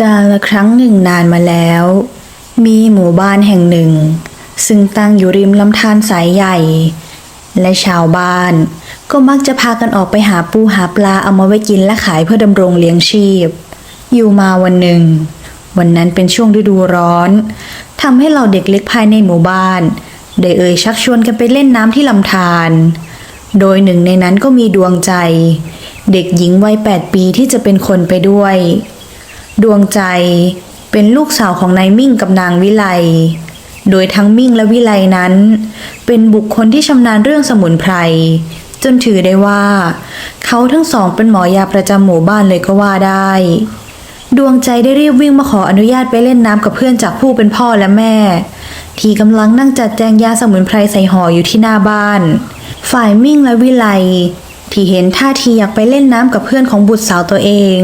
กาละครั้งหนึ่งนานมาแล้ว มีหมู่บ้านแห่งหนึ่ง ซึ่งตั้งอยู่ริมลำธารสายใหญ่ และชาวบ้านก็มักจะพากันออกไปหาปูหาปลาเอามาไว้กินและขายเพื่อดำรงเลี้ยงชีพ อยู่มาวันหนึ่ง วันนั้นเป็นช่วงฤดูร้อนทำให้เราเด็กเล็กภายในหมู่บ้าน ได้เอ่ยชักชวนกันไปเล่นน้ำที่ลำธารโดยหนึ่งในนั้นก็มีดวงใจ เด็กหญิงวัยแปดปีที่จะเป็นคนไปด้วย ดวงใจเป็นลูกสาวของนายมิ่งกับนางวิไล โดยทั้งมิ่งและวิไลนั้น เป็นบุคคลที่ชำนาญเรื่องสมุนไพร จนถือได้ว่า เขาทั้งสองเป็นหมอยาประจำหมู่บ้านเลยก็ว่าได้ ดวงใจได้รีบวิ่งมาขออนุญาตไปเล่นน้ำกับเพื่อนจากผู้เป็นพ่อและแม่ ที่กำลังนั่งจัดแจงยาสมุนไพรใส่ห่ออยู่ที่หน้าบ้าน ฝ่ายมิ่งและวิไล ที่เห็นท่าทีอยากไปเล่นน้ำกับเพื่อนของบุตรสาวตัวเอง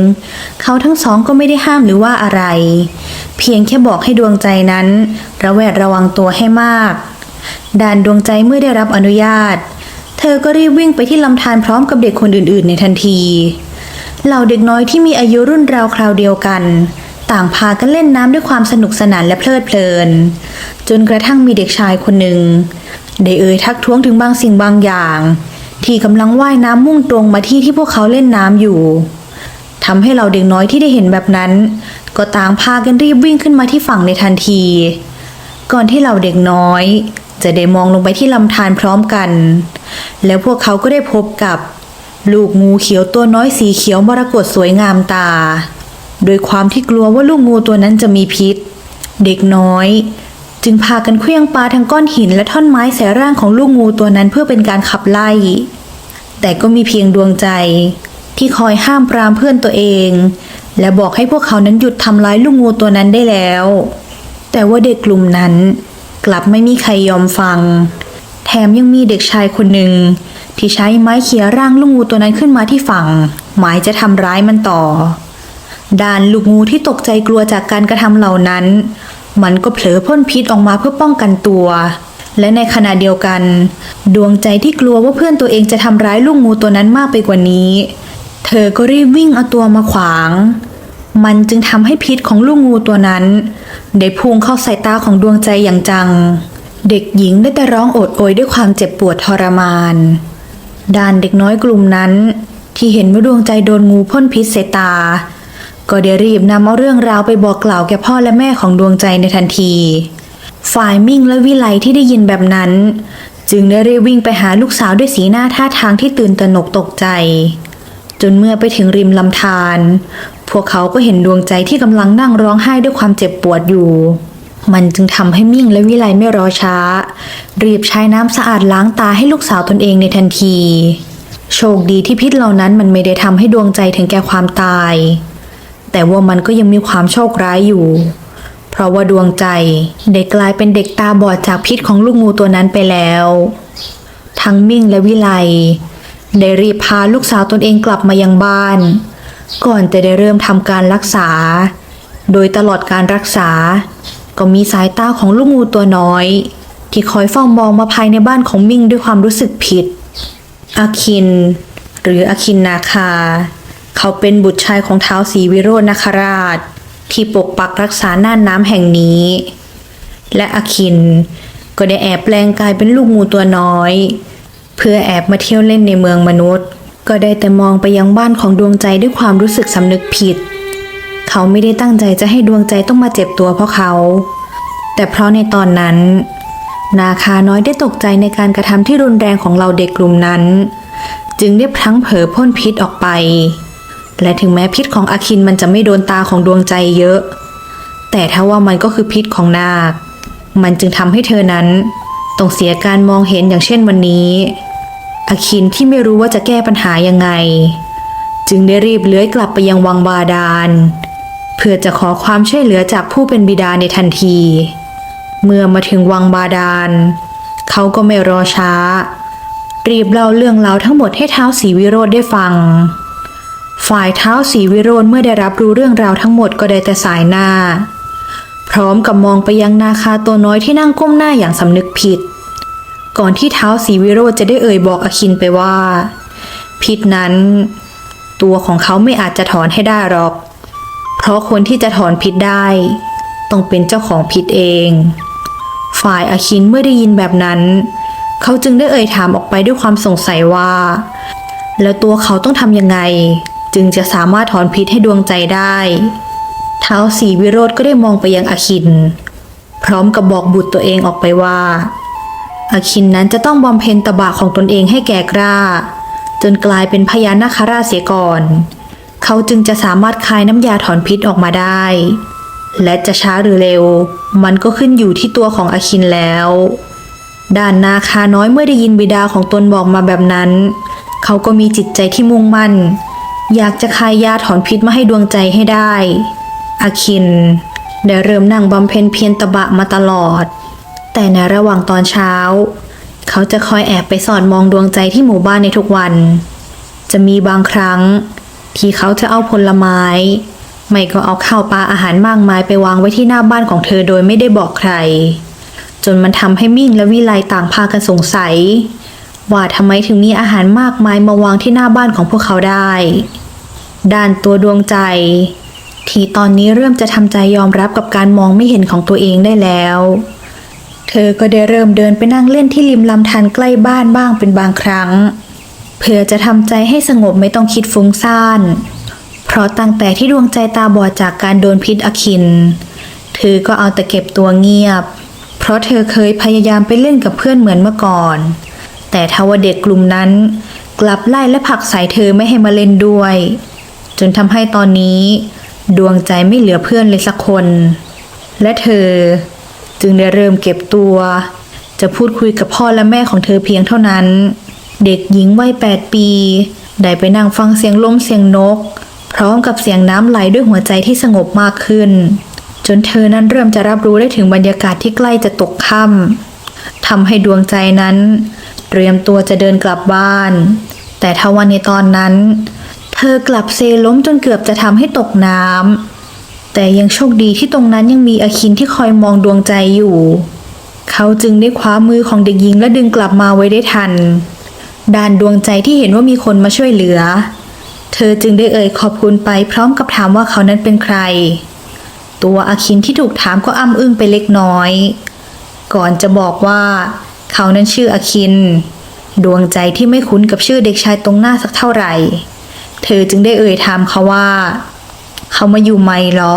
เขาทั้งสองก็ไม่ได้ห้ามหรือว่าอะไร เพียงแค่บอกให้ดวงใจนั้น ระแวดระวังตัวให้มากด่านดวงใจเมื่อได้รับอนุญาต เธอก็รีบวิ่งไปที่ลำธารพร้อมกับเด็กคนอื่นๆ ในทันที เหล่าเด็กน้อยที่มีอายุรุ่นราวคราวเดียวกัน ต่างพากันเล่นน้ำด้วยความสนุกสนานและเพลิดเพลิน จนกระทั่งมีเด็กชายคนหนึ่งได้เอ่ยทักท้วงถึงบางสิ่งบางอย่าง ที่กำลังว่ายน้ำมุ่งตรงมาที่ที่พวกเขาเล่นน้ำอยู่ทำให้เราเด็กน้อยที่ได้เห็นแบบนั้น ก็ต่างพากันรีบวิ่งขึ้นมาที่ฝั่งในทันที ก่อนที่เราเด็กน้อย จะได้มองลงไปที่ลำธารพร้อมกัน แล้วพวกเขาก็ได้พบกับ ลูกงูเขียวตัวน้อยสีเขียวมรกตสวยงามตา โดยความที่กลัวว่าลูกงูตัวนั้นจะมีพิษ เด็กน้อย จึงพากันเคลื่องปลาทั้งก้อนหินและท่อนไม้ใส่ร่างของลูกงูตัวนั้นเพื่อเป็นการขับไล่ แต่ก็มีเพียงดวงใจ ที่คอยห้ามปรามเพื่อนตัวเอง และบอกให้พวกเขานั้นหยุดทำร้ายลูกงูตัวนั้นได้แล้ว แต่ว่าเด็กกลุ่มนั้น กลับไม่มีใครยอมฟัง แถมยังมีเด็กชายคนหนึ่งที่ใช้ไม้เขี่ยร่างลูกงูตัวนั้นขึ้นมาที่ฝั่ง หมายจะทำร้ายมันต่อ ด่านลูกงูที่ตกใจกลัวจากการกระทำเหล่านั้น มันก็เผลอพ่นพิษออกมาเพื่อป้องกันตัว และในขณะเดียวกัน ดวงใจที่กลัวว่าเพื่อนตัวเองจะทำร้ายลูกงูตัวนั้นมากไปกว่านี้ เธอก็รีบวิ่งเอาตัวมาขวาง มันจึงทำให้พิษของลูกงูตัวนั้นได้พุ่งเข้าใส่ตาของดวงใจอย่างจัง เด็กหญิงได้แต่ร้องโอดโอยด้วยความเจ็บปวดทรมาน ด้านเด็กน้อยกลุ่มนั้น ที่เห็นว่าดวงใจโดนงูพ่นพิษใส่ตา ก็ได้รีบนำเอาเรื่องราวไปบอกกล่าวแก่พ่อและแม่ของดวงใจในทันที ฝ่ายมิ่งและวิไลที่ได้ยินแบบนั้น จึงได้รีบวิ่งไปหาลูกสาวด้วยสีหน้าท่าทางที่ตื่นตระหนกตกใจ จนเมื่อไปถึงริมลำธารพวกเขาก็เห็นดวงใจที่กำลังนั่งร้องไห้ด้วยความเจ็บปวดอยู่ มันจึงทำให้มิ่งและวิไลไม่รอช้า รีบใช้น้ำสะอาดล้างตาให้ลูกสาวตนเองในทันที โชคดีที่พิษเหล่านั้นมันไม่ได้ทำให้ดวงใจถึงแก่ความตาย แต่ว่ามันก็ยังมีความโชคร้ายอยู่ เพราะว่าดวงใจได้กลายเป็นเด็กตาบอดจากพิษของลูกงูตัวนั้นไปแล้ว ทั้งมิ่งและวิไลได้รีบพาลูกสาวตนเองกลับมายังบ้าน ก่อนจะได้เริ่มทำการรักษา โดยตลอดการรักษา ก็มีสายตาของลูกงูตัวน้อย ที่คอยเฝ้ามองมาภายในบ้านของมิ่งด้วยความรู้สึกผิด อาคิน หรืออาคินนาคา เขาเป็นบุตรชายของท้าวศรีวิโรจนคราช ที่ปกปักรักษาน่านน้ำแห่งนี้ และอาคินก็ได้แอบแปลงกายเป็นลูกงูตัวน้อย เพื่อแอบมาเที่ยวเล่นในเมืองมนุษย์ ก็ได้แต่มองไปยังบ้านของดวงใจด้วยความรู้สึกสำนึกผิด เขาไม่ได้ตั้งใจจะให้ดวงใจต้องมาเจ็บตัวเพราะเขา แต่เพราะในตอนนั้น นาคาน้อยได้ตกใจในการกระทำที่รุนแรงของเราเด็กกลุ่มนั้น จึงได้พลั้งเผลอพ่นพิษออกไป และถึงแม้พิษของอาคินมันจะไม่โดนตาของดวงใจเยอะ แต่ถ้าว่ามันก็คือพิษของนาค มันจึงทำให้เธอนั้นต้องเสียการมองเห็นอย่างเช่นวันนี้อาคินที่ไม่รู้ว่าจะแก้ปัญหายังไง จึงได้รีบเลื้อยกลับไปยังวังบาดาล เพื่อจะขอความช่วยเหลือจากผู้เป็นบิดาในทันที เมื่อมาถึงวังบาดาล เขาก็ไม่รอช้า รีบเล่าเรื่องราวทั้งหมดให้เท้าวศรีวิโรธได้ฟัง ฝ่ายเท้าวศรีวิโรธเมื่อได้รับรู้เรื่องราวทั้งหมดก็ได้แต่สายหน้า พร้อมกับมองไปยังนาคาตัวน้อยที่นั่งก้มหน้าอย่างสำนึกผิด ก่อนที่เท้าวศรีวิโรธจะได้เอ่ยบอกอาคินไปว่า พิษนั้น ตัวของเขาไม่อาจจะถอนให้ได้หรอก เพราะราะคนที่จะถอนพิษได้ ต้องเป็นเจ้าของพิษเอง ฝ่ายอาคินเมื่อได้ยินแบบนั้น เขาจึงได้เอ่ยถามออกไปด้วยความสงสัยว่าแล้วตัวเขาต้องทำยังไง จึงจะสามารถถอนพิษให้ดวงใจได้เท้าวสีวิโรธก็ได้มองไปยังอคิน พร้อมกับบอกบุตรตัวเองออกไปว่าอาคินนั้นจะต้องบำเพ็ญตบะของตนเองให้แก่กล้า จนกลายเป็นพญานาคราชเสียก่อน เขาจึงจะสามารถคายน้ำยาถอนพิษออกมาได้ และจะช้าหรือเร็ว มันก็ขึ้นอยู่ที่ตัวของอาคินแล้ว ด้านนาคาน้อยเมื่อได้ยินบิดาของตนบอกมาแบบนั้น เขาก็มีจิตใจที่มุ่งมั่น อยากจะคายยาถอนพิษมาให้ดวงใจให้ได้ อาคิน ได้เริ่มนั่งบำเพ็ญเพียรตบะมาตลอด แต่ในระหว่างตอนเช้า เขาจะคอยแอบไปสอดมองดวงใจที่หมู่บ้านในทุกวัน จะมีบางครั้ง ที่เขาจะเอาผลไม้ ไม่ก็เอาข้าวปลาอาหารมากมายไปวางไว้ที่หน้าบ้านของเธอโดยไม่ได้บอกใคร จนมันทำให้มิ่งและวิไลต่างพากันสงสัยว่าทำไมถึงมีอาหารมากมายมาวางที่หน้าบ้านของพวกเขาได้ ด้านตัวดวงใจ ที่ตอนนี้เริ่มจะทำใจยอมรับกับการมองไม่เห็นของตัวเองได้แล้ว เธอก็ได้เริ่มเดินไปนั่งเล่นที่ริมลำธารใกล้บ้านบ้างเป็นบางครั้ง เพื่อจะทำใจให้สงบไม่ต้องคิดฟุ้งซ่าน เพราะตั้งแต่ที่ดวงใจตาบอดจากการโดนพิษอคิน เธอก็เอาแต่เก็บตัวเงียบ เพราะเธอเคยพยายามไปเล่นกับเพื่อนเหมือนเมื่อก่อน แต่ทว่าเด็กกลุ่มนั้น กลับไล่และผลักใส่เธอไม่ให้มาเล่นด้วย จนทำให้ตอนนี้ ดวงใจไม่เหลือเพื่อนเลยสักคน และเธอจึงได้เริ่มเก็บตัว จะพูดคุยกับพ่อและแม่ของเธอเพียงเท่านั้น เด็กหญิงวัยแปดปี ได้ไปนั่งฟังเสียงลมเสียงนก พร้อมกับเสียงน้ำไหลด้วยหัวใจที่สงบมากขึ้น จนเธอนั้นเริ่มจะรับรู้ได้ถึงบรรยากาศที่ใกล้จะตกค่ำทำให้ดวงใจนั้น เตรียมตัวจะเดินกลับบ้าน แต่ทว่าในตอนนั้น เธอกลับเซล้มจนเกือบจะทำให้ตกน้ำแต่ยังโชคดีที่ตรงนั้นยังมีอาคินที่คอยมองดวงใจอยู่ เขาจึงได้คว้ามือของเด็กหญิงและดึงกลับมาไว้ได้ทันด้านดวงใจที่เห็นว่ามีคนมาช่วยเหลือ เธอจึงได้เอ่ยขอบคุณไปพร้อมกับถามว่าเขานั้นเป็นใคร ตัวอาคินที่ถูกถามก็อ้ำอึ้งไปเล็กน้อย ก่อนจะบอกว่า เขานั้นชื่ออาคิน ดวงใจที่ไม่คุ้นกับชื่อเด็กชายตรงหน้าสักเท่าไหร่ เธอจึงได้เอ่ยถามเขาว่า เขามาอยู่ใหม่เหรอ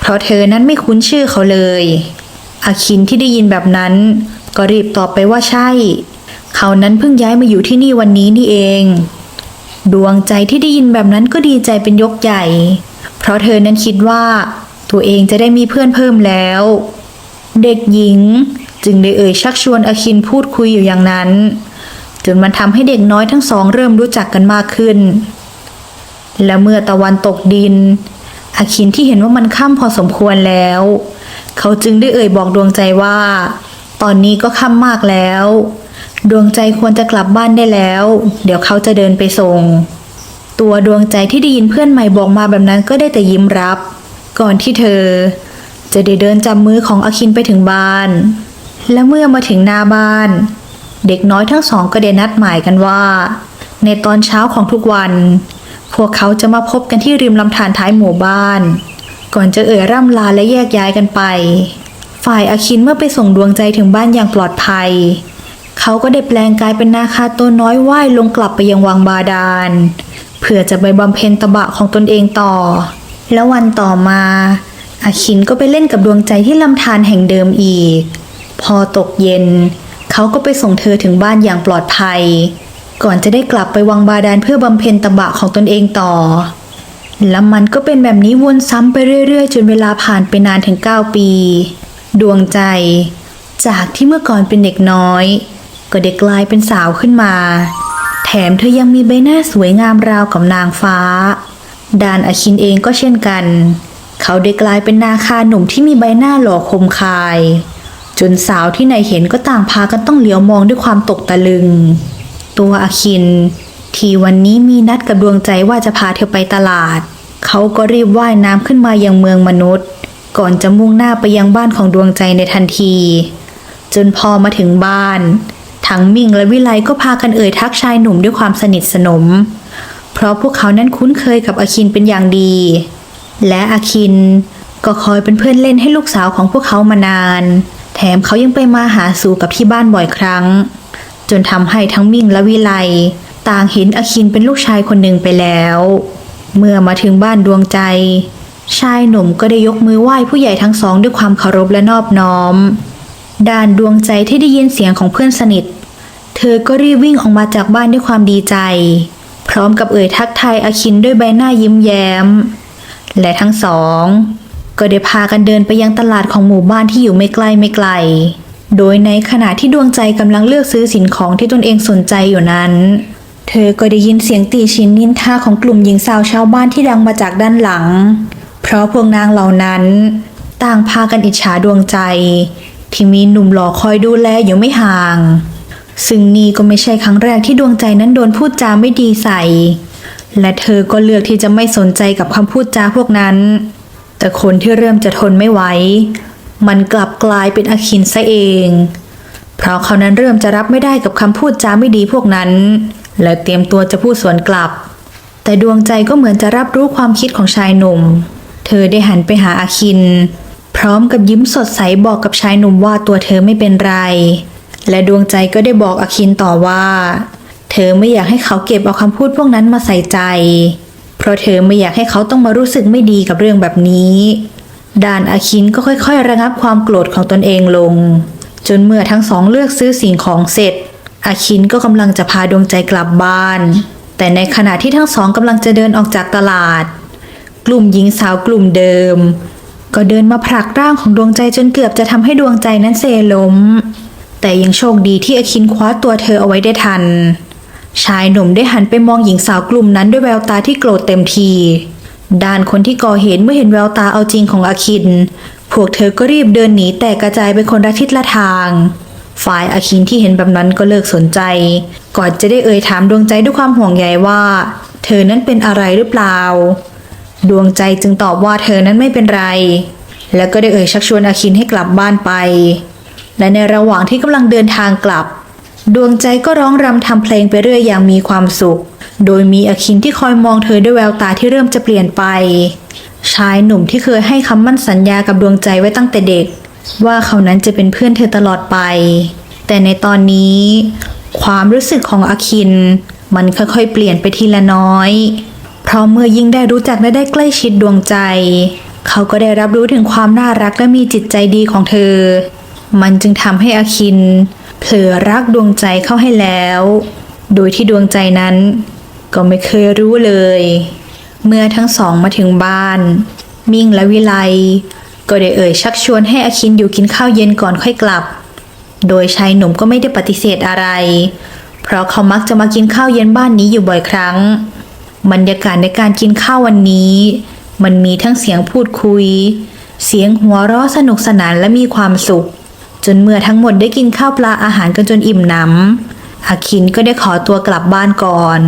เพราะเธอนั้นไม่คุ้นชื่อเขาเลยอาคินที่ได้ยินแบบนั้น ก็รีบตอบไปว่าใช่ เขานั้นเพิ่งย้ายมาอยู่ที่นี่วันนี้นี่เอง ดวงใจที่ได้ยินแบบนั้นก็ดีใจเป็นยกใหญ่ เพราะเธอนั้นคิดว่า ตัวเองจะได้มีเพื่อนเพิ่มแล้ว เด็กหญิง จึงได้เอ่ยชักชวนอาคินพูดคุยอยู่อย่างนั้นจนมันทำให้เด็กน้อยทั้งสองเริ่มรู้จักกันมากขึ้น และเมื่อตะวันตกดิน อาคินที่เห็นว่ามันค่ำพอสมควรแล้ว เขาจึงได้เอ่ยบอกดวงใจว่า ตอนนี้ก็ค่ำมากแล้ว ดวงใจควรจะกลับบ้านได้แล้ว เดี๋ยวเขาจะเดินไปส่ง ตัวดวงใจที่ได้ยินเพื่อนใหม่บอกมาแบบนั้นก็ได้แต่ยิ้มรับ ก่อนที่เธอ จะได้เดินจับมือของอาคินไปถึงบ้าน และเมื่อมาถึงหน้าบ้าน เด็กน้อยทั้งสองก็ได้นัดหมายกันว่า ในตอนเช้าของทุกวัน พวกเขาจะมาพบกันที่ริมลำธารท้ายหมู่บ้าน ก่อนจะเอ่ยร่ำลาและแยกย้ายกันไป ฝ่ายอาคินเมื่อไปส่งดวงใจถึงบ้านอย่างปลอดภัย เขาก็ได้แปลงกายเป็นนาคาตัวน้อยว่ายลงกลับไปยังวังบาดาลเพื่อจะไปบำเพ็ญตบะของตนเองต่อ แล้ววันต่อมา อาคินก็ไปเล่นกับดวงใจที่ลำธารแห่งเดิมอีก พอตกเย็น เขาก็ไปส่งเธอถึงบ้านอย่างปลอดภัย ก่อนจะได้กลับไปวังบาดาลเพื่อบำเพ็ญตบะของตนเองต่อ แล้วมันก็เป็นแบบนี้วนซ้ำไปเรื่อยๆ จนเวลาผ่านไปนานถึง 9 ปี ดวงใจ จากที่เมื่อก่อนเป็นเด็กน้อย ก็ได้กกลายเป็นสาวขึ้นมา แถมเธอยังมีใบหน้าสวยงามราวกับนางฟ้า ดานอคินเองก็เช่นกัน เขาได้กลายเป็นนาคาหนุ่มที่มีใบหน้าหล่อคมคาย จนสาวที่ไหนเห็นก็ต่างพากันต้องเหลียวมองด้วยความตกตะลึง ตัวอาคิน ที่วันนี้มีนัดกับดวงใจว่าจะพาเธอไปตลาด เขาก็รีบว่ายน้ำขึ้นมายังเมืองมนุษย์ ก่อนจะมุ่งหน้าไปยังบ้านของดวงใจในทันที จนพอมาถึงบ้าน ทั้งมิ่งและวิไลก็พากันเอ่ยทักชายหนุ่มด้วยความสนิทสนม เพราะพวกเขานั้นคุ้นเคยกับอาคินเป็นอย่างดี และอาคินก็คอยเป็นเพื่อนเล่นให้ลูกสาวของพวกเขามานาน แถมเขายังไปมาหาสู่กับที่บ้านบ่อยครั้ง จนทำให้ทั้งมิ่งและวิไลต่างเห็นอคินเป็นลูกชายคนหนึ่งไปแล้ว เมื่อมาถึงบ้านดวงใจ ชายหนุ่มก็ได้ยกมือไหว้ผู้ใหญ่ทั้งสองด้วยความเคารพและนอบน้อม ด้านดวงใจที่ได้ยินเสียงของเพื่อนสนิท เธอก็รีบวิ่งออกมาจากบ้านด้วยความดีใจ พร้อมกับเอ่ยทักทายอาคินด้วยใบหน้ายิ้มแย้ม และทั้งสอง ก็ได้พากันเดินไปยังตลาดของหมู่บ้านที่อยู่ไม่ไกลไม่ไกล โดยในขณะที่ดวงใจกำลังเลือกซื้อสินของที่ตนเองสนใจอยู่นั้น เธอก็ได้ยินเสียงตีชินนินทาของกลุ่มหญิงสาวชาวบ้านที่ดังมาจากด้านหลัง เพราะพวกนางเหล่านั้น ต่างพากันอิจฉาดวงใจ ที่มีหนุ่มหล่อคอยดูแลอยู่ไม่ห่าง ซึ่งนี่ก็ไม่ใช่ครั้งแรกที่ดวงใจนั้นโดนพูดจาไม่ดีใส่ และเธอก็เลือกที่จะไม่สนใจกับคำพูดจาพวกนั้น แต่คนที่เริ่มจะทนไม่ไหว มันกลับกลายเป็นอคินซะเอง เพราะเขานั้นเริ่มจะรับไม่ได้กับคำพูดจาไม่ดีพวกนั้น และเตรียมตัวจะพูดสวนกลับ แต่ดวงใจก็เหมือนจะรับรู้ความคิดของชายหนุ่ม เธอได้หันไปหาอาคิน พร้อมกับยิ้มสดใสบอกกับชายหนุ่มว่าตัวเธอไม่เป็นไร และดวงใจก็ได้บอกอาคินต่อว่า เธอไม่อยากให้เขาเก็บเอาคำพูดพวกนั้นมาใส่ใจ เพราะเธอไม่อยากให้เขาต้องมารู้สึกไม่ดีกับเรื่องแบบนี้ ด้านอาคินก็ค่อยๆ ระงับความโกรธของตนเองลง จนเมื่อทั้งสองเลือกซื้อสิ่งของเสร็จ อาคินก็กำลังจะพาดวงใจกลับบ้าน แต่ในขณะที่ทั้งสองกำลังจะเดินออกจากตลาด กลุ่มหญิงสาวกลุ่มเดิม ก็เดินมาผลักร่างของดวงใจจนเกือบจะทำให้ดวงใจนั้นเซล้ม แต่ยังโชคดีที่อาคินคว้าตัวเธอเอาไว้ได้ทัน ชายหนุ่มได้หันไปมองหญิงสาวกลุ่มนั้นด้วยแววตาที่โกรธเต็มที ด้านคนที่ก่อเหตุเมื่อเห็นแววตาเอาจริงของอาคิน พวกเธอก็รีบเดินหนีแตกกระจายไปคนละทิศละทาง ฝ่ายอาคินที่เห็นแบบนั้นก็เลิกสนใจ ก่อนจะได้เอ่ยถามดวงใจด้วยความห่วงใยว่า เธอนั้นเป็นอะไรหรือเปล่า ดวงใจจึงตอบว่าเธอนั้นไม่เป็นไร แล้วก็ได้เอ่ยชักชวนอาคินให้กลับบ้านไป และในระหว่างที่กำลังเดินทางกลับ ดวงใจก็ร้องรำทำเพลงไปเรื่อยอย่างมีความสุข โดยมีอคินที่คอยมองเธอด้วยแววตาที่เริ่มจะเปลี่ยนไป ชายหนุ่มที่เคยให้คำมั่นสัญญากับดวงใจไว้ตั้งแต่เด็ก ว่าเขานั้นจะเป็นเพื่อนเธอตลอดไป แต่ในตอนนี้ ความรู้สึกของอคิน มันค่อยๆ เปลี่ยนไปทีละน้อย เพราะเมื่อยิ่งได้รู้จักและได้ใกล้ชิดดวงใจ เขาก็ได้รับรู้ถึงความน่ารักและมีจิตใจดีของเธอ มันจึงทำให้อคินเผลอรักดวงใจเข้าให้แล้ว โดยที่ดวงใจนั้น ก็ไม่เคยรู้เลย เมื่อทั้งสองมาถึงบ้าน มิ่งและวิไลก็ได้เอ่ยชักชวนให้อคินอยู่กินข้าวเย็นก่อนค่อยกลับ โดยชายหนุ่มก็ไม่ได้ปฏิเสธอะไร เพราะเขามักจะมากินข้าวเย็นบ้านนี้อยู่บ่อยครั้ง บรรยากาศในการกินข้าววันนี้ มันมีทั้งเสียงพูดคุย เสียงหัวเราะสนุกสนานและมีความสุข จนเมื่อทั้งหมดได้กินข้าวปลาอาหารกันจนอิ่มหนำอาคินก็ได้ขอตัวกลับบ้านก่อน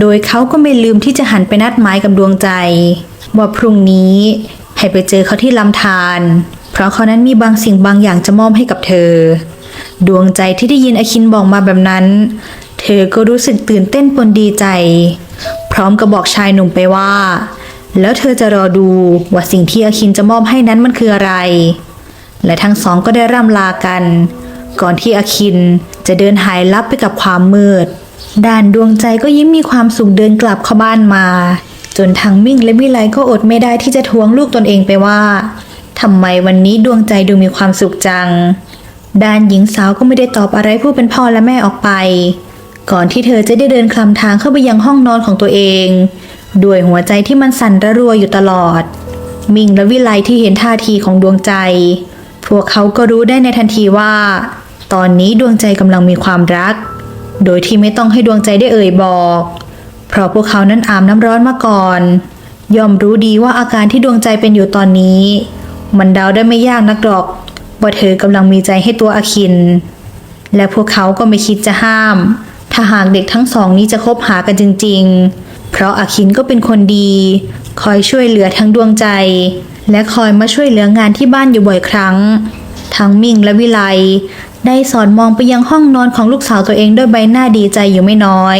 โดยเขาก็ไม่ลืมที่จะหันไปนัดหมายกับดวงใจ ว่าพรุ่งนี้ให้ไปเจอเขาที่ลำธารเพราะเขานั้นมีบางสิ่งบางอย่างจะมอบให้กับเธอ ดวงใจที่ได้ยินอาคินบอกมาแบบนั้น เธอก็รู้สึกตื่นเต้นปนดีใจ พร้อมกับบอกชายหนุ่มไปว่า แล้วเธอจะรอดูว่าสิ่งที่อาคินจะมอบให้นั้นมันคืออะไร และทั้งสองก็ได้ร่ำลากัน ก่อนที่อาคินจะเดินหายลับไปกับความมืด ด้านดวงใจก็ยิ้มมีความสุขเดินกลับเข้าบ้านมา จนทางมิ่งและวิไลก็อดไม่ได้ที่จะทวงลูกตนเองไปว่าทำไมวันนี้ดวงใจดูมีความสุขจัง ด้านหญิงสาวก็ไม่ได้ตอบอะไรผู้เป็นพ่อและแม่ออกไป ก่อนที่เธอจะได้เดินคลำทางเข้าไปยังห้องนอนของตัวเอง ด้วยหัวใจที่มันสั่นระรัวอยู่ตลอด มิ่งและวิไลที่เห็นท่าทีของดวงใจ พวกเขาก็รู้ได้ในทันทีว่า ตอนนี้ดวงใจกำลังมีความรัก โดยที่ไม่ต้องให้ดวงใจได้เอ่ยบอก เพราะพวกเขานั้นอาบน้ำร้อนมาก่อน ย่อมรู้ดีว่าอาการที่ดวงใจเป็นอยู่ตอนนี้ มันเดาได้ไม่ยากนักหรอกว่าเธอกำลังมีใจให้ตัวอาคิน และพวกเขาก็ไม่คิดจะห้าม ถ้าหากเด็กทั้งสองนี้จะคบหากันจริง ๆ เพราะอาคินก็เป็นคนดี คอยช่วยเหลือทั้งดวงใจ และคอยมาช่วยเหลืองานที่บ้านอยู่บ่อยครั้ง ทั้งมิ่งและวิไล ได้สอนมองไปยังห้องนอนของลูกสาวตัวเองด้วยใบหน้าดีใจอยู่ไม่น้อย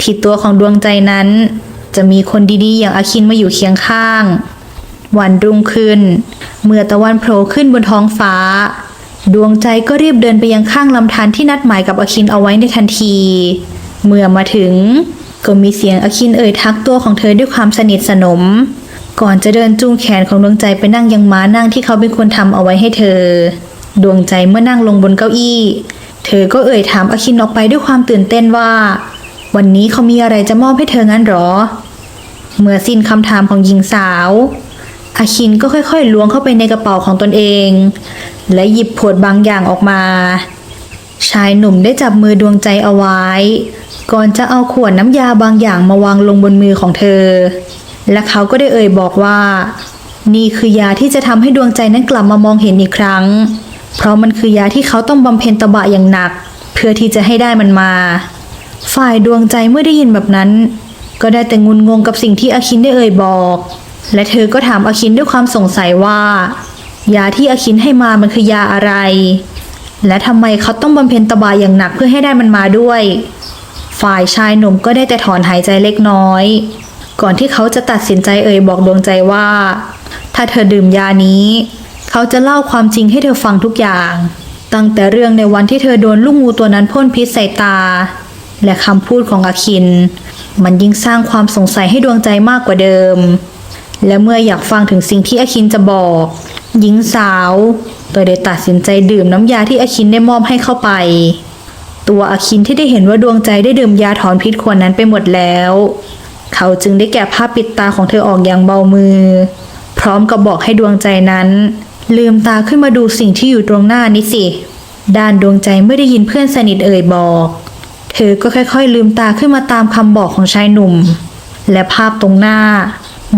ที่ตัวของดวงใจนั้น จะมีคนดีๆ อย่างอาคินมาอยู่เคียงข้าง วันรุ่งขึ้น เมื่อตะวันโผล่ขึ้นบนท้องฟ้า ดวงใจก็รีบเดินไปยังข้างลำธารที่นัดหมายกับอาคินเอาไว้ในทันที เมื่อมาถึง ก็มีเสียงอาคินเอ่ยทักตัวของเธอด้วยความสนิทสนม ก่อนจะเดินจูงแขนของดวงใจไปนั่งยังม้านั่งที่เขาเป็นคนทำเอาไว้ให้เธอ ดวงใจเมื่อนั่งลงบนเก้าอี้ เธอก็เอ่ยถามอาคินออกไปด้วยความตื่นเต้นว่า วันนี้เขามีอะไรจะมอบให้เธองั้นหรอ เมื่อสิ้นคำถามของหญิงสาวอาคินก็ค่อยๆล้วงเข้าไปในกระเป๋าของตนเอง และหยิบขวดบางอย่างออกมา ชายหนุ่มได้จับมือดวงใจเอาไว้ ก่อนจะเอาขวดน้ำยาบางอย่างมาวางลงบนมือของเธอ และเขาก็ได้เอ่ยบอกว่า นี่คือยาที่จะทำให้ดวงใจนั้นกลับมามองเห็นอีกครั้ง เพราะมันคือยาที่เขาต้องบำเพ็ญตบะอย่างหนัก เพื่อที่จะให้ได้มันมา ฝ่ายดวงใจเมื่อได้ยินแบบนั้น ก็ได้แต่งุนงงกับสิ่งที่อาคินได้เอ่ยบอก และเธอก็ถามอาคินด้วยความสงสัยว่า ยาที่อาคินให้มามันคือยาอะไร และทำไมเขาต้องบำเพ็ญตบะอย่างหนักเพื่อให้ได้มันมาด้วย ฝ่ายชายหนุ่มก็ได้แต่ถอนหายใจเล็กน้อย ก่อนที่เขาจะตัดสินใจเอ่ยบอกดวงใจว่า ถ้าเธอดื่มยานี้ เขาจะเล่าความจริงให้เธอฟังทุกอย่าง ตั้งแต่เรื่องในวันที่เธอโดนลูกงูตัวนั้นพ่นพิษใส่ตา และคำพูดของอาคิน มันยิ่งสร้างความสงสัยให้ดวงใจมากกว่าเดิม และเมื่ออยากฟังถึงสิ่งที่อาคินจะบอก หญิงสาวก็ได้ตัดสินใจดื่มน้ำยาที่อาคินได้มอบให้เข้าไป ตัวอาคินที่ได้เห็นว่าดวงใจได้ดื่มยาถอนพิษขวดนั้นไปหมดแล้ว เขาจึงได้แกะผ้าปิดตาของเธอออกอย่างเบามือ พร้อมกับบอกให้ดวงใจนั้น ลืมตาขึ้นมาดูสิ่งที่อยู่ตรงหน้านี้สิ ด้านดวงใจเมื่อได้ยินเพื่อนสนิทเอ่ยบอก เธอก็ค่อยๆ ลืมตาขึ้นมาตามคำบอกของชายหนุ่ม และภาพตรงหน้า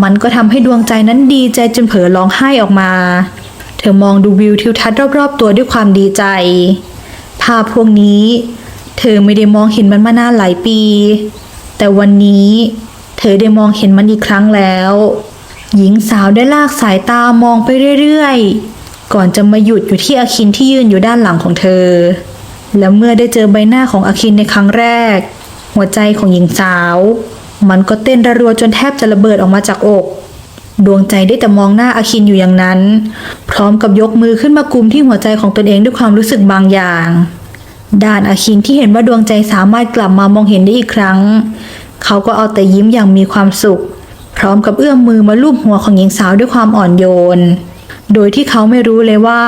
มันก็ทำให้ดวงใจนั้นดีใจจนเผลอร้องไห้ออกมา เธอมองดูวิวทิวทัศน์รอบๆ ตัวด้วยความดีใจ ภาพพวกนี้ เธอไม่ได้มองเห็นมันมานานหลายปี แต่วันนี้ เธอได้มองเห็นมันอีกครั้งแล้ว หญิงสาวได้ลากสายตามองไปเรื่อยๆ ก่อนจะมาหยุดอยู่ที่อาคินที่ยืนอยู่ด้านหลังของเธอ และเมื่อได้เจอใบหน้าของอาคินในครั้งแรก หัวใจของหญิงสาว มันก็เต้นระรัวจนแทบจะระเบิดออกมาจากอก ดวงใจได้แต่มองหน้าอาคินอยู่อย่างนั้น พร้อมกับยกมือขึ้นมากุมที่หัวใจของตนเองด้วยความรู้สึกบางอย่างด้านอาคินที่เห็นว่าดวงใจสามารถกลับมามองเห็นได้อีกครั้ง เขาก็เอาแต่ยิ้มอย่างมีความสุข ร้อมกับเอื้อมมือมาลูบหัวของหญิงสาวด้วยความอ่อนโยน โดยที่เขาไม่รู้เลยว่า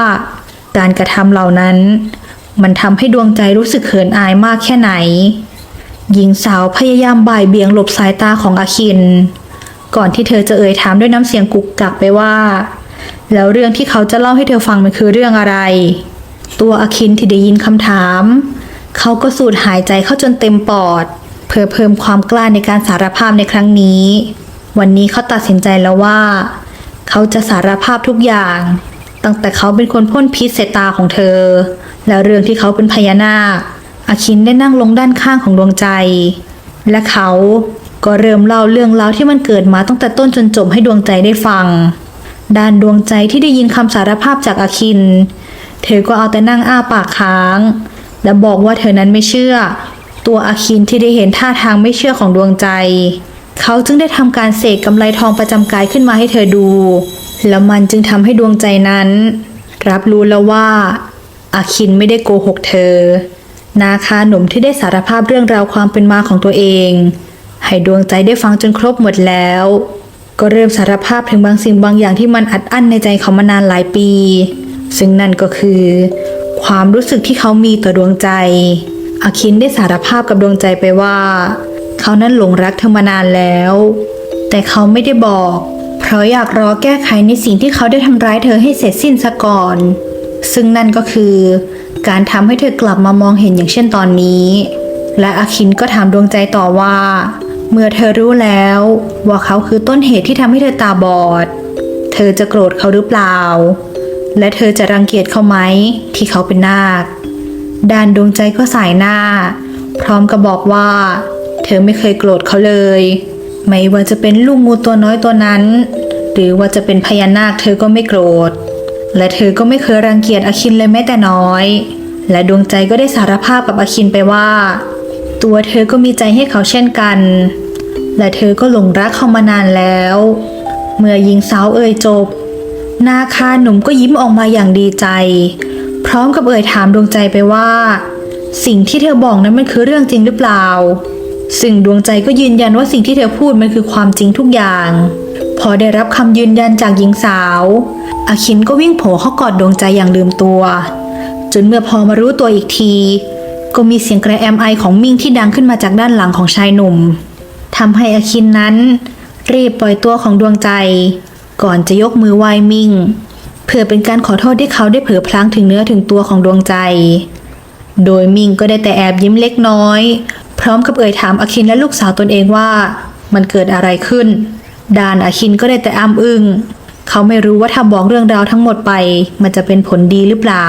การกระทำเหล่านั้น มันทำให้ดวงใจรู้สึกเขินอายมากแค่ไหน หญิงสาวพยายามบ่ายเบี่ยงหลบสายตาของอาคิน ก่อนที่เธอจะเอ่ยถามด้วยน้ำเสียงกุกกักไปว่า แล้วเรื่องที่เขาจะเล่าให้เธอฟังมันคือเรื่องอะไร ตัวอาคินที่ได้ยินคำถาม เขาก็สูดหายใจเข้าจนเต็มปอด เพื่อเพิ่มความกล้าในการสารภาพในครั้งนี้ วันนี้เขาตัดสินใจแล้วว่า เขาจะสารภาพทุกอย่าง ตั้งแต่เขาเป็นคนพ่นพิษใส่ตาของเธอ และเรื่องที่เขาเป็นพญานาค อาคินได้นั่งลงด้านข้างของดวงใจ และเขาก็เริ่มเล่าเรื่องราวที่มันเกิดมาตั้งแต่ต้นจนจบให้ดวงใจได้ฟัง ด้านดวงใจที่ได้ยินคำสารภาพจากอาคิน เธอก็เอาแต่นั่งอ้าปากค้าง และบอกว่าเธอนั้นไม่เชื่อ ตัวอาคินที่ได้เห็นท่าทางไม่เชื่อของดวงใจ เขาจึงได้ทำการเสกกำไรทองประจำกายขึ้นมาให้เธอดู แล้วมันจึงทำให้ดวงใจนั้น รับรู้แล้วว่า อาคินไม่ได้โกหกเธอ นาคาหนุ่มที่ได้สารภาพเรื่องราวความเป็นมาของตัวเอง ให้ดวงใจได้ฟังจนครบหมดแล้ว ก็เริ่มสารภาพถึงบางสิ่งบางอย่างที่มันอัดอั้นในใจเขามานานหลายปี ซึ่งนั่นก็คือ ความรู้สึกที่เขามีต่อดวงใจ อาคินได้สารภาพกับดวงใจไปว่า เขานั้นหลงรักเธอมานานแล้ว แต่เขาไม่ได้บอก เพราะอยากรอแก้ไขในสิ่งที่เขาได้ทำร้ายเธอให้เสร็จสิ้นซะก่อน ซึ่งนั่นก็คือ การทำให้เธอกลับมามองเห็นอย่างเช่นตอนนี้ และอาคินก็ถามดวงใจต่อว่า เมื่อเธอรู้แล้ว ว่าเขาคือต้นเหตุที่ทำให้เธอตาบอด เธอจะโกรธเขาหรือเปล่า และเธอจะรังเกียจเขาไหมที่เขาเป็นนาคด้านดวงใจก็สายหน้า พร้อมกับบอกว่า เธอไม่เคยโกรธเขาเลย ไม่ว่าจะเป็นลูกงูตัวน้อยตัวนั้น หรือว่าจะเป็นพญานาคเธอก็ไม่โกรธ และเธอก็ไม่เคยรังเกียจอาคินเลยแม้แต่น้อย และดวงใจก็ได้สารภาพกับอาคินไปว่า ตัวเธอก็มีใจให้เขาเช่นกัน และเธอก็หลงรักเขามานานแล้ว เมื่อหญิงสาวเอ่ยจบ นาคาหนุ่มก็ยิ้มออกมาอย่างดีใจ พร้อมกับเอ่ยถามดวงใจไปว่า สิ่งที่เธอบอกนั้นมันคือเรื่องจริงหรือเปล่า ซึ่งดวงใจก็ยืนยันว่าสิ่งที่เธอพูดมันคือความจริงทุกอย่าง พอได้รับคำยืนยันจากหญิงสาว อาคินก็วิ่งโผล่เข้ากอดดวงใจอย่างลืมตัว จนเมื่อพอมารู้ตัวอีกที ก็มีเสียงกระแอมไอของมิ่งที่ดังขึ้นมาจากด้านหลังของชายหนุ่มทำให้อาคินนั้น รีบปล่อยตัวของดวงใจ ก่อนจะยกมือไหว้มิ่ง เพื่อเป็นการขอโทษที่เขาได้เผลอพลั้งถึงเนื้อถึงตัวของดวงใจ โดยมิงก็ได้แต่แอบยิ้มเล็กน้อย ร้อมกับเอ่ยถามอาคินและลูกสาวตนเองว่า มันเกิดอะไรขึ้น ดานอาคินก็ได้แต่อ้ำอึง้งเขาไม่รู้ว่าถ้าบอกเรื่องราวทั้งหมดไป มันจะเป็นผลดีหรือเปล่า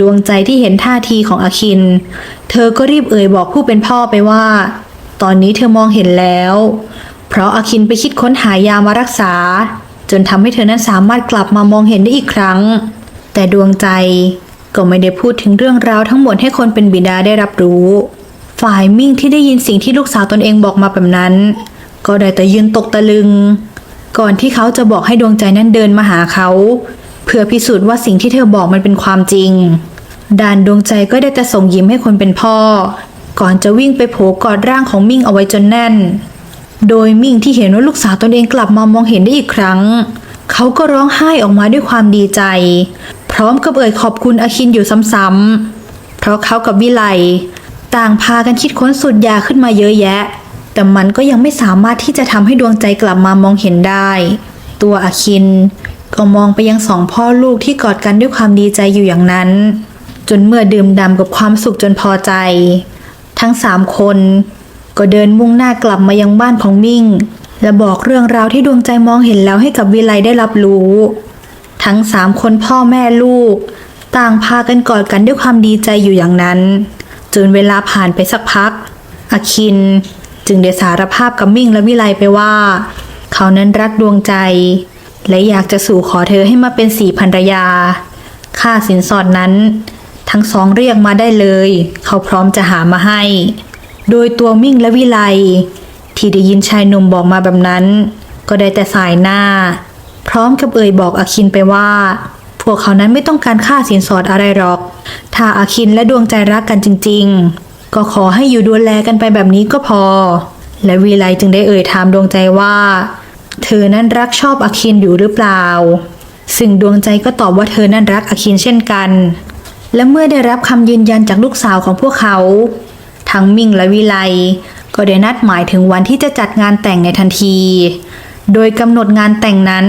ดวงใจที่เห็นท่าทีของอาคิน เธอก็รีบเอ่ยบอกผู้เป็นพ่อไปว่า ตอนนี้เธอมองเห็นแล้ว เพราะอาคินไปคิดค้นหายามารักษา จนทำให้เธอนั้นสามารถกลับมามองเห็นได้อีกครั้ง แต่ดวงใจก็ไม่ได้พูดถึงเรื่องราวทั้งหมดให้คนเป็นบิดาได้รับรู้ ฝ่ายมิ่งที่ได้ยินสิ่งที่ลูกสาวตนเองบอกมาแบบนั้น ก็ได้แต่ยืนตกตะลึง ก่อนที่เขาจะบอกให้ดวงใจนั้นเดินมาหาเขา เพื่อพิสูจน์ว่าสิ่งที่เธอบอกมันเป็นความจริงด่านดวงใจก็ได้แต่ส่งยิ้มให้คนเป็นพ่อ ก่อนจะวิ่งไปโผกอดร่างของมิ่งเอาไว้จนแน่น โดยมิ่งที่เห็นว่าลูกสาวตนเองกลับมามองเห็นได้อีกครั้ง เขาก็ร้องไห้ออกมาด้วยความดีใจ พร้อมกับเอ่ยขอบคุณอาคินอยู่ซ้ำๆเพราะเขากับวิไล ต่างพากันคิดค้นสูตรยาขึ้นมาเยอะแยะ แต่มันก็ยังไม่สามารถที่จะทำให้ดวงใจกลับมามองเห็นได้ ตัวอาคิน ก็มองไปยังสองพ่อลูกที่กอดกันด้วยความดีใจอยู่อย่างนั้น จนเมื่อดื่มด่ำกับความสุขจนพอใจ ทั้งสามคน ก็เดินมุ่งหน้ากลับมายังบ้านของมิ่ง และบอกเรื่องราวที่ดวงใจมองเห็นแล้วให้กับวิไลได้รับรู้ ทั้งสามคนพ่อแม่ลูก ต่างพากันกอดกันด้วยความดีใจอยู่อย่างนั้น จนเวลาผ่านไปสักพักอาคินจึงได้สารภาพกับมิ่งและวิไลไปว่า เขานั้นรักดวงใจ และอยากจะสู่ขอเธอให้มาเป็นสีภรรยา ค่าสินสอดนั้น ทั้งสองเรียกมาได้เลย เขาพร้อมจะหามาให้ โดยตัวมิ่งและวิไล ที่ได้ยินชายหนุ่มบอกมาแบบนั้น ก็ได้แต่สายหน้า พร้อมกับเอ่ยบอกอาคินไปว่า พวกเขานั้นไม่ต้องการค่าสินสอดอะไรหรอก ถ้าอาคินและดวงใจรักกันจริง ๆ ก็ขอให้อยู่ดูแลกันไปแบบนี้ก็พอ และวีไลจึงได้เอ่ยถามดวงใจว่า เธอนั้นรักชอบอาคินอยู่หรือเปล่า ซึ่งดวงใจก็ตอบว่าเธอนั้นรักอาคินเช่นกัน และเมื่อได้รับคำยืนยันจากลูกสาวของพวกเขา ทั้งมิ่งและวิไลก็ได้นัดหมายถึงวันที่จะจัดงานแต่งในทันที โดยกำหนดงานแต่งนั้น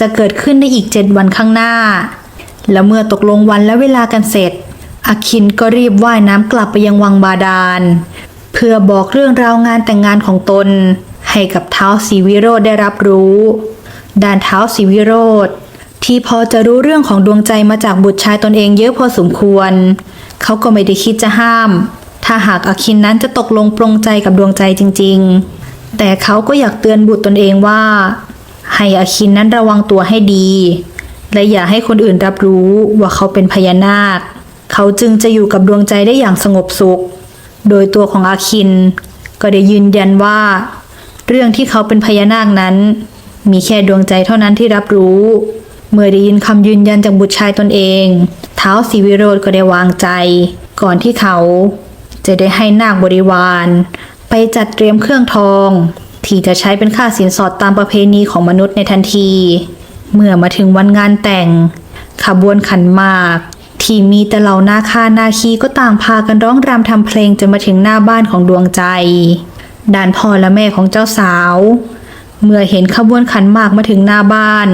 จะเกิดขึ้นในอีกเจ็ดวันข้างหน้า และเมื่อตกลงวันและเวลากันเสร็จอาคินก็รีบว่ายน้ำกลับไปยังวังบาดาล เพื่อบอกเรื่องราวงานแต่งงานของตน ให้กับเท้าวศรีวิโรธได้รับรู้ด้านเท้าวศรีวิโรธที่พอจะรู้เรื่องของดวงใจมาจากบุตรชายตนเองเยอะพอสมควร เขาก็ไม่ได้คิดจะห้าม ถ้าหากอาคินนั้นจะตกลงปรงใจกับดวงใจจริง ๆ แต่เขาก็อยากเตือนบุตรตนเองว่า ให้อาคินนั้นระวังตัวให้ดี และอย่าให้คนอื่นรับรู้ว่าเขาเป็นพญานาค เขาจึงจะอยู่กับดวงใจได้อย่างสงบสุข โดยตัวของอาคิน ก็ได้ยืนยันว่า เรื่องที่เขาเป็นพญานาคนั้น มีแค่ดวงใจเท่านั้นที่รับรู้ เมื่อได้ยินคำยืนยันจากบุตรชายตนเองเท้าวศรีวิโรธก็ได้วางใจ ก่อนที่เขาจะได้ให้นาคบริวาร ไปจัดเตรียมเครื่องทอง ที่จะใช้เป็นค่าสินสอดตามประเพณีของมนุษย์ในทันที เมื่อมาถึงวันงานแต่ง ขบวนขันหมาก ที่มีแต่เหล่านาคานาคีก็ต่างพากันร้องรำทำเพลงจนมาถึงหน้าบ้านของดวงใจด้านพ่อและแม่ของเจ้าสาว เมื่อเห็นขบวนขันหมากมาถึงหน้าบ้าน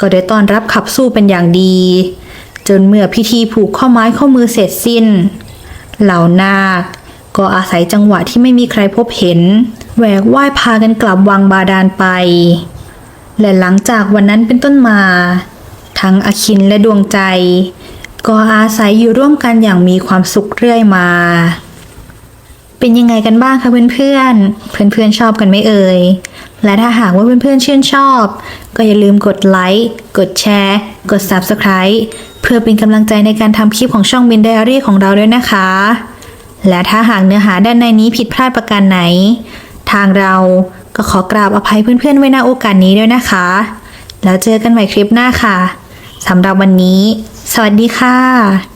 ก็ได้ต้อนรับขับสู้เป็นอย่างดี จนเมื่อพิธีผูกข้อไม้ข้อมือเสร็จสิ้น เหล่านาคก็อาศัยจังหวะที่ไม่มีใครพบเห็น แหวกว่ายพากันกลับวังบาดาลไป และหลังจากวันนั้นเป็นต้นมา ทั้งอคินและดวงใจ ก็อาศัยอยู่ร่วมกันอย่างมีความสุขเรื่อยมา เป็นยังไงกันบ้างคะเพื่อนๆ เพื่อนๆชอบกันไหมเอ่ย และถ้าหากว่าเพื่อนๆชื่นชอบ ก็อย่าลืมกดไลค์ กดแชร์ กด Subscribe เพื่อเป็นกำลังใจในการทำคลิปของช่องบินไดอารี่ของเราด้วยนะคะ และถ้าหากเนื้อหาด้านในนี้ผิดพลาดประการไหน ทางเรา ก็ขอกราบอภัยเพื่อนๆ ไว้ณโอกาสนี้ด้วยนะคะ แล้วเจอกันใหม่คลิปหน้าค่ะสำหรับวันนี้ สวัสดีค่ะ